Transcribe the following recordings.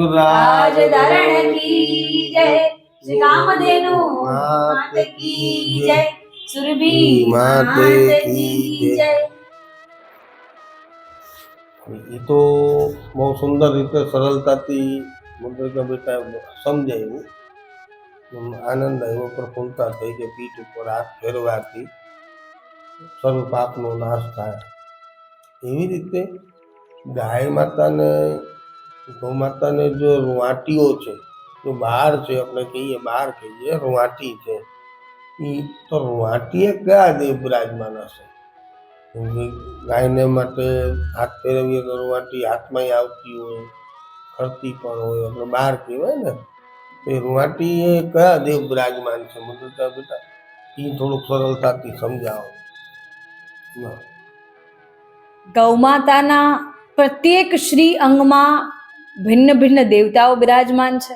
રાજ રાજ ધરણ કી જય. શ્રી કામધેનુ માત કી જય. સુરભી માત કી જય. એ તો બહુ સુંદર રીતે સરળતાથી મંત્રિકા બેટા સમજાયું આનંદ આવ્યો પ્રફુલ્લતા થઈ કે પીઠ ઉપર હાથ ફેરવાથી સર્વ પાપનો નાશ થાય. એવી રીતે ગાય માતાને ગૌ માતાને જે રૂંવાટીઓ છે, જો બહાર છે, આપણે કહીએ બહાર કહીએ, રૂંવાટી છે એ તો રૂંવાટીએ કયા દેવ બિરાજમાન હશે? ગાયને માટે હાથ ફેરવીએ તો રૂંવાટી હાથમાં આવતી હોય, ફરતી પણ હોય, આપણે બહાર કહેવાય ને એ રૂંવાટી એ કયા દેવ બિરાજમાન છે? મંત્રતા બેટા એ થોડુંક સરળતાથી સમજાવો. ગૌમાતાના પ્રત્યેક શ્રી અંગમાં ભિન્ન ભિન્ન દેવતાઓ બિરાજમાન છે.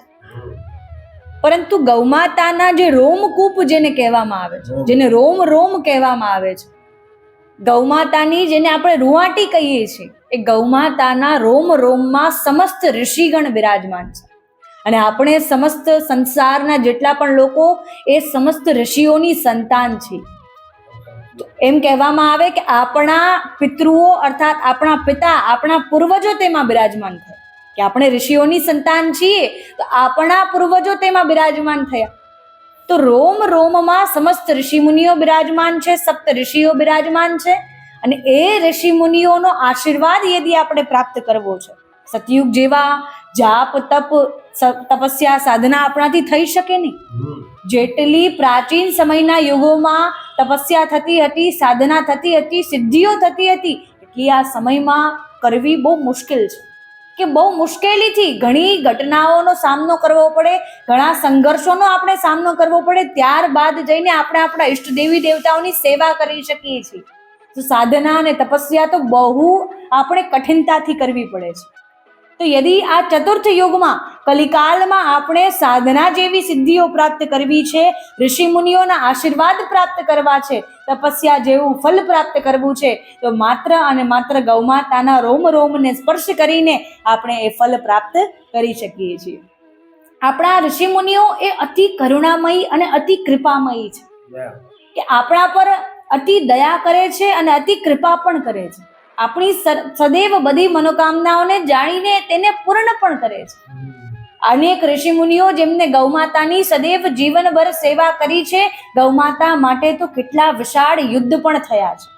પરંતુ ગૌમાતાના જે રોમકૂપ જેને કહેવામાં આવે છે જેને રોમ રોમ કહેવામાં આવે છે ગૌમાતાની જેને આપણે રૂવાટી કહીએ છીએ એ ગૌમાતાના રોમ રોમમાં સમસ્ત ઋષિગણ બિરાજમાન છે. અને આપણે સમસ્ત સંસારના જેટલા પણ લોકો એ સમસ્ત ઋષિઓની સંતાન છીએ. એમ કહેવામાં આવે કે આપણા પિતૃઓ અર્થાત આપણા પિતા આપણા પૂર્વજો તેમાં બિરાજમાન થયા. કે આપણે ઋષિઓની સંતાન છીએ તો આપણા પૂર્વજો તેમાં બિરાજમાન થયા. તો રોમ રોમમાં સમસ્ત ઋષિમુનિઓ બિરાજમાન છે સપ્ત ઋષિઓ બિરાજમાન છે અને એ ઋષિમુનિઓનો આશીર્વાદ યદી આપણે પ્રાપ્ત કરવો છે. સતયુગ જેવા જાપ તપ તપસ્યા સાધના આપણાથી થઈ શકે નહીં. જેટલી પ્રાચીન સમયના યુગોમાં તપસ્યા થતી હતી સાધના થતી હતી સિદ્ધિઓ થતી હતી એટલી આ સમયમાં કરવી બહુ મુશ્કેલ છે. કે બહુ મુશ્કેલીથી ઘણી ઘટનાઓનો સામનો કરવો પડે, ઘણા સંઘર્ષોનો આપણે સામનો કરવો પડે, ત્યારબાદ જઈને આપણે આપણા ઈષ્ટ દેવી દેવતાઓની સેવા કરી શકીએ છીએ. તો સાધના અને તપસ્યા તો બહુ આપણે કઠિનતાથી કરવી પડે છે. તો યદી આ ચતુર્થ યુગમાં કલિકાલમાં આપણે સાધના જેવી સિદ્ધિઓ પ્રાપ્ત કરવી છે ઋષિ મુનિઓના આશીર્વાદ પ્રાપ્ત કરવા છે તપસ્યા જેવું ફલ પ્રાપ્ત કરવું છે તો માત્ર અને માત્ર ગૌમાતાના રોમ રોમને સ્પર્શ કરીને આપણે એ ફલ પ્રાપ્ત કરી શકીએ છીએ. આપણા ઋષિ મુનિઓ એ અતિ કરુણામયી અને અતિ કૃપામયી છે. કે આપણા પર અતિ દયા કરે છે અને અતિ કૃપા પણ કરે છે. આપણી સદૈવ બધી મનોકામનાઓને જાણીને તેને પૂર્ણ પણ કરે છે. અનેક ઋષિમુનિઓ જેમને ગૌમાતાની સદૈવ જીવનભર સેવા કરી છે, ગૌમાતા માટે તો કેટલા વિશાળ યુદ્ધ પણ થયા છે.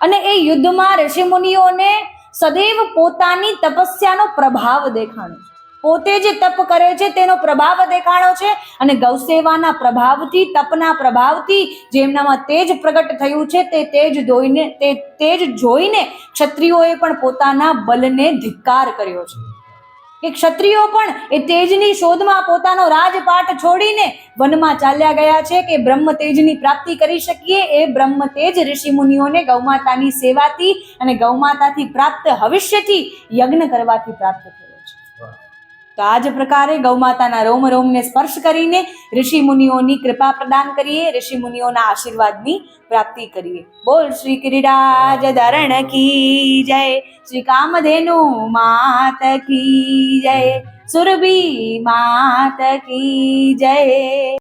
અને એ યુદ્ધમાં ઋષિમુનિઓને સદૈવ પોતાની તપસ્યાનો પ્રભાવ દેખાણો છે. પોતે જે તપ કરે છે, તેનો પ્રભાવ દેખાણો છે અને ગૌસેવાના પ્રભાવથી, તપના પ્રભાવથી જેમનામાં તેજ પ્રગટ થયું છે, તે તેજ જોઈને તે તેજ જોઈને ક્ષત્રિયોએ પણ પોતાના બલને ધિક્કાર કર્યો છે. કે ક્ષત્રિયો પણ એ તેજની શોધમાં પોતાનો રાજપાટ છોડીને વનમાં ચાલ્યા ગયા છે કે બ્રહ્મ તેજની પ્રાપ્તિ કરી શકીએ, એ બ્રહ્મ તેજ ઋષિ મુનિઓને ગૌમાતાની સેવાથી અને ગૌમાતાથી પ્રાપ્ત હવિષ્યથી યજ્ઞ કરવાથી પ્રાપ્ત થયો છે. તો આ જ પ્રકારે ગૌમાતાના રોમ રોમને સ્પર્શ કરીને ઋષિ મુનિઓની કૃપા પ્રદાન કરીએ, ઋષિ મુનિઓના આશીર્વાદની પ્રાપ્તિ કરીએ. બોલ શ્રી કિરીરાજ ધરણ કી જય, શ્રી કામધેનુ માત કી જય, સુરભી માત કી જય.